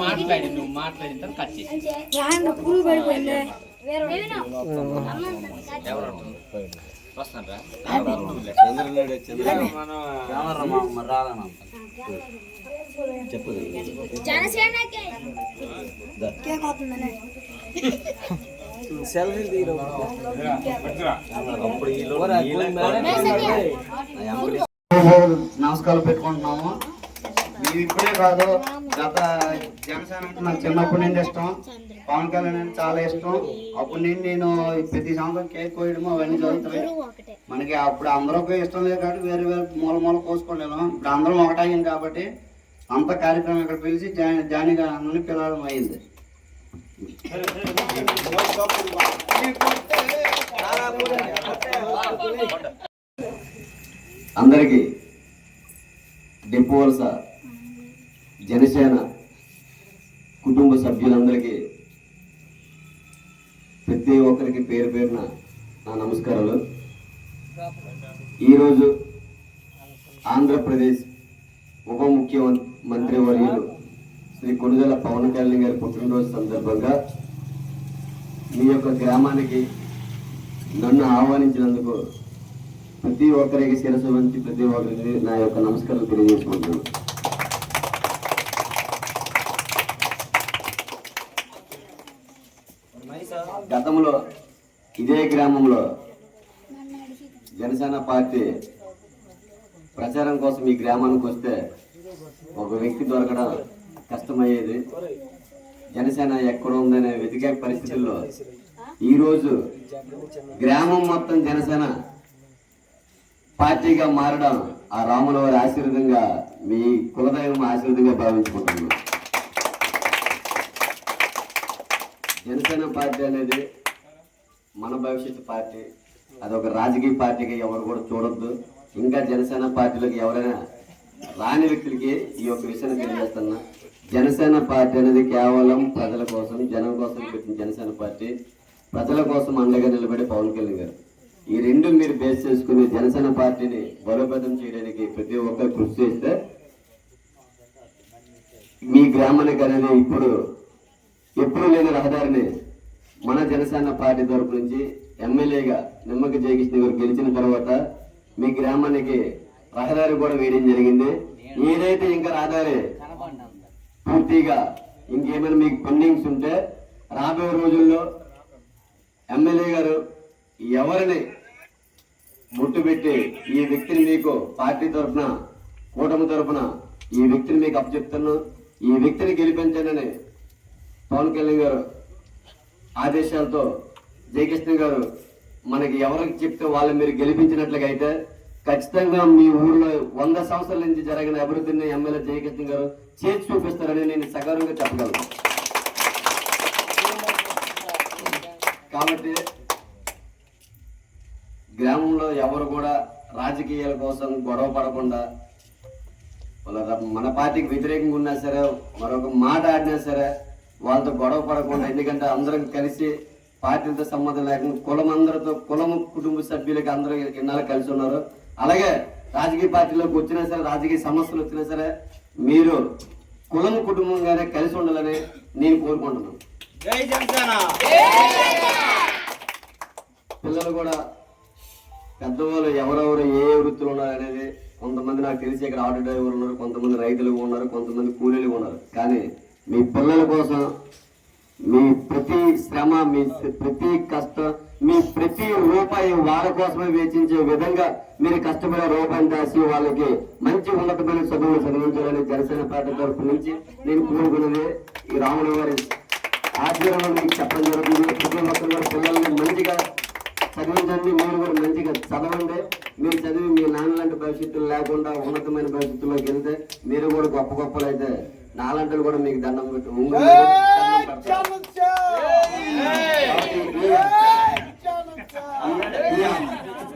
మాట్లాడి నువ్వు మాట్లాడిన తర్వాత కట్ చేసి సెల్ఫీ నమస్కారం పెట్టుకుంటున్నాము. మేము ఇప్పుడే కాదు గత జనసేన అంటే నాకు చిన్నప్పటి నుండి ఇష్టం. పవన్ కళ్యాణ్ అంటే చాలా ఇష్టం. అప్పుడు నుండి నేను ప్రతి సంవత్సరం కేక్ కోయడము అవన్నీ జరుగుతాయి మనకి అప్పుడు అందరూ ఇష్టం లేదు కాబట్టి వేరే వేరే మూల మూల కోసుకోలేము. ఇప్పుడు అందరం ఒకటయ్యింది కాబట్టి అంత కార్యక్రమం ఇక్కడ పిలిచి జాని జానిగా అన్నని పిలవడం అయింది. అందరికీ డిపో జనసేన కుటుంబ సభ్యులందరికీ ప్రతి ఒక్కరికి పేరు పేరున నా నమస్కారాలు. ఈరోజు ఆంధ్రప్రదేశ్ ఉప ముఖ్యమంత్రి వర్యులు శ్రీ కొనుగోల పవన్ కళ్యాణ్ గారి పుట్టినరోజు సందర్భంగా మీ యొక్క గ్రామానికి నన్ను ఆహ్వానించినందుకు ప్రతి ఒక్కరికి శిరసు వంచి ప్రతి ఒక్కరికి నా యొక్క నమస్కారం తెలియజేసుకుంటున్నాను. గతంలో ఇదే గ్రామంలో జనసేన పార్టీ ప్రచారం కోసం ఈ గ్రామానికి వస్తే ఒక వ్యక్తి దొరకడం కష్టమయ్యేది. జనసేన ఎక్కడ ఉందనే వెతికే పరిస్థితుల్లో ఈరోజు గ్రామం మొత్తం జనసేన పార్టీగా మారడం ఆ రాముల వారి ఆశీర్వదంగా మీ కులదైవం ఆశీర్వదంగా భావించుకుంటున్నాను జనసేన పార్టీ అనేది మన భవిష్యత్తు పార్టీ అదొక రాజకీయ పార్టీగా ఎవరు కూడా చూడొద్దు. ఇంకా జనసేన పార్టీలోకి ఎవరైనా రాని వ్యక్తులకి ఈ యొక్క విషయాన్ని తెలియజేస్తున్నా. జనసేన పార్టీ అనేది కేవలం ప్రజల కోసం జనం కోసం పెట్టిన జనసేన పార్టీ. ప్రజల కోసం అండగా నిలబడే పవన్ కళ్యాణ్ గారు. ఈ రెండు మీరు బేస్ చేసుకుని జనసేన పార్టీని బలోపేతం చేయడానికి ప్రతి ఒక్కరు కృషి చేస్తే మీ గ్రామానికి అనేది ఇప్పుడు ఎప్పుడు లేని రహదారిని మన జనసేన పార్టీ తరపు నుంచి ఎమ్మెల్యేగా నిమ్మకి జయకృష్ణ గారు గెలిచిన తర్వాత మీ గ్రామానికి రహదారి కూడా వేయడం జరిగింది. ఏదైతే ఇంకా రహదారి పూర్తిగా ఇంకేమైనా మీకు పెండింగ్స్ ఉంటే రాబోయే రోజుల్లో ఎమ్మెల్యే గారు ఎవరిని ముట్టుపెట్టి ఈ వ్యక్తిని మీకు పార్టీ తరఫున కూటమి తరఫున ఈ వ్యక్తిని మీకు అప్పచెప్తున్నాను ఈ వ్యక్తిని గెలిపించానని పవన్ కళ్యాణ్ గారు ఆదేశాలతో జయకృష్ణ గారు మనకి ఎవరికి చెప్తే వాళ్ళు మీరు గెలిపించినట్లుగా అయితే ఖచ్చితంగా మీ ఊర్లో వంద సంవత్సరాల నుంచి జరిగిన అభివృద్ధిని ఎమ్మెల్యే జయకృష్ణ గారు చేసి చూపిస్తారని నేను సగర్వంగా చెప్పగలను. కాబట్టి గ్రామంలో ఎవరు కూడా రాజకీయాల కోసం గొడవ పడకుండా వాళ్ళ మన పార్టీకి వ్యతిరేకంగా ఉన్నా సరే మరొక మాట ఆడినా సరే వాళ్ళతో గొడవ పడకుండా ఎందుకంటే అందరం కలిసి పార్టీలతో సంబంధం లేకుండా కులం అందరితో కులం కుటుంబ సభ్యులకి అందరూ ఇన్నాళ్ళు కలిసి ఉన్నారు. అలాగే రాజకీయ పార్టీలోకి వచ్చినా సరే రాజకీయ సమస్యలు వచ్చినా సరే మీరు కులం కుటుంబంగానే కలిసి ఉండాలని నేను కోరుకుంటున్నాను. పిల్లలు కూడా పెద్దవాళ్ళు ఎవరెవరు ఏ ఏ వృత్తులు ఉన్నారు అనేది కొంతమంది నాకు తెలిసి ఇక్కడ ఆటో డ్రైవర్లు ఉన్నారు కొంతమంది రైతులు ఉన్నారు కొంతమంది కూలీలు ఉన్నారు. కానీ మీ పిల్లల కోసం మీ ప్రతి శ్రమ మీ ప్రతి కష్టం మీ ప్రతి రూపాయి వారి కోసమే వేచించే విధంగా మీరు కష్టపడే రూపాయిని దాసి వాళ్ళకి మంచి ఉన్నతమైన చదువులు చదివించాలని జనసేన పార్టీ తరఫు నుంచి నేను కోరుకున్నది ఈ రాముల వారి ఆశీర్వాదం మీకు చెప్పడం జరుగుతుంది. ప్రతి ఒక్కరు పిల్లల్ని మంచిగా చదివించండి. మీరు కూడా మంచిగా చదవండి. మీరు చదివి మీ నాన్న లాంటి భవిష్యత్తులు లేకుండా ఉన్నతమైన భవిష్యత్తులోకి వెళ్తే మీరు కూడా గొప్ప గొప్పలు అయితే నాలంటలు కూడా మీకు దండం ఈ- ఈ-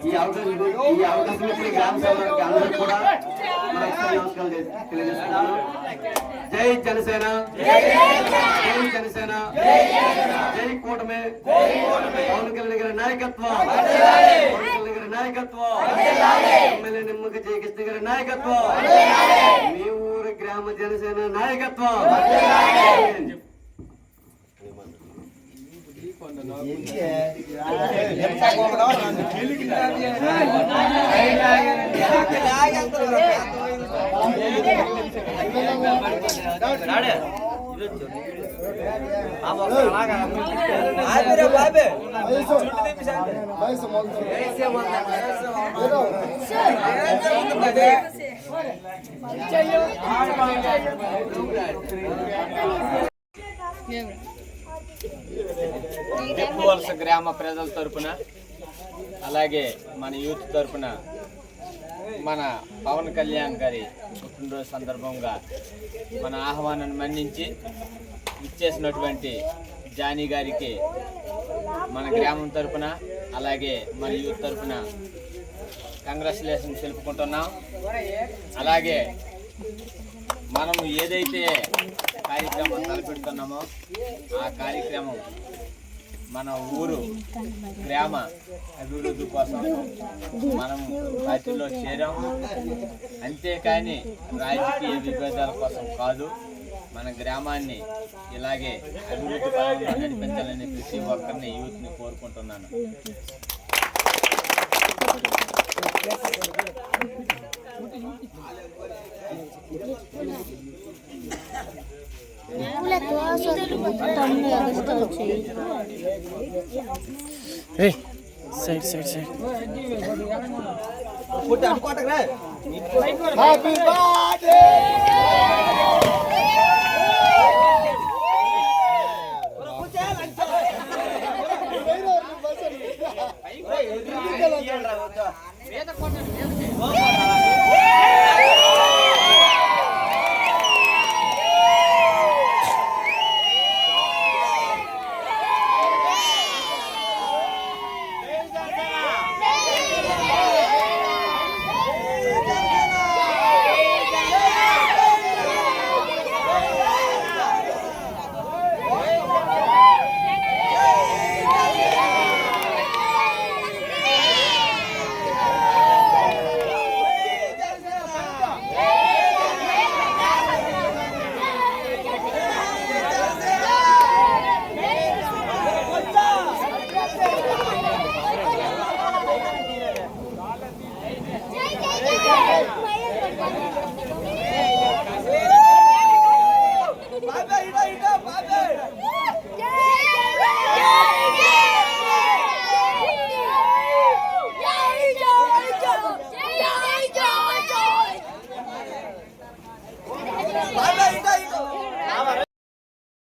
ఈ అవకాశం ఈ అవకాశం ఇచ్చిన గ్రామ సభకి అందరూ కూడా నమస్కారాలు తెలియజేస్తున్నాను. జై జనసేన. జై జనసేన. జై కూటమి. పవన్ కళ్యాణ్ గారి నాయకత్వం. పవన్ గారి నాయకత్వం. ఎమ్మెల్యే నిమ్మక జయకృష్ణ గారి నాయకత్వం. మీ ఊరు గ్రామ జనసేన నాయకత్వం. వయసు వలస గ్రామ ప్రజల తరపున అలాగే మన యూత్ తరపున మన పవన్ కళ్యాణ్ గారి పుట్టినరోజు సందర్భంగా మన ఆహ్వానాన్ని మన్నించి ఇచ్చేసినటువంటి జానీ గారికి మన గ్రామం తరపున అలాగే మన యూత్ తరపున కంగ్రాచులేషన్ తెలుపుకుంటున్నాం. అలాగే మనం ఏదైతే కార్యక్రమం తలపెడుతున్నామో ఆ కార్యక్రమం మన ఊరు గ్రామ అభివృద్ధి కోసం మనం పార్టీలో చేరాం. అంతేకాని రాజకీయ విభేదాల కోసం కాదు మన గ్రామాన్ని ఇలాగే అభివృద్ధి పరంగా నడిపించాలని ప్రతి ఒక్కరిని యూత్ని కోరుకుంటున్నాను. సైడ్ సైడ్ సైడ్ జై జై జై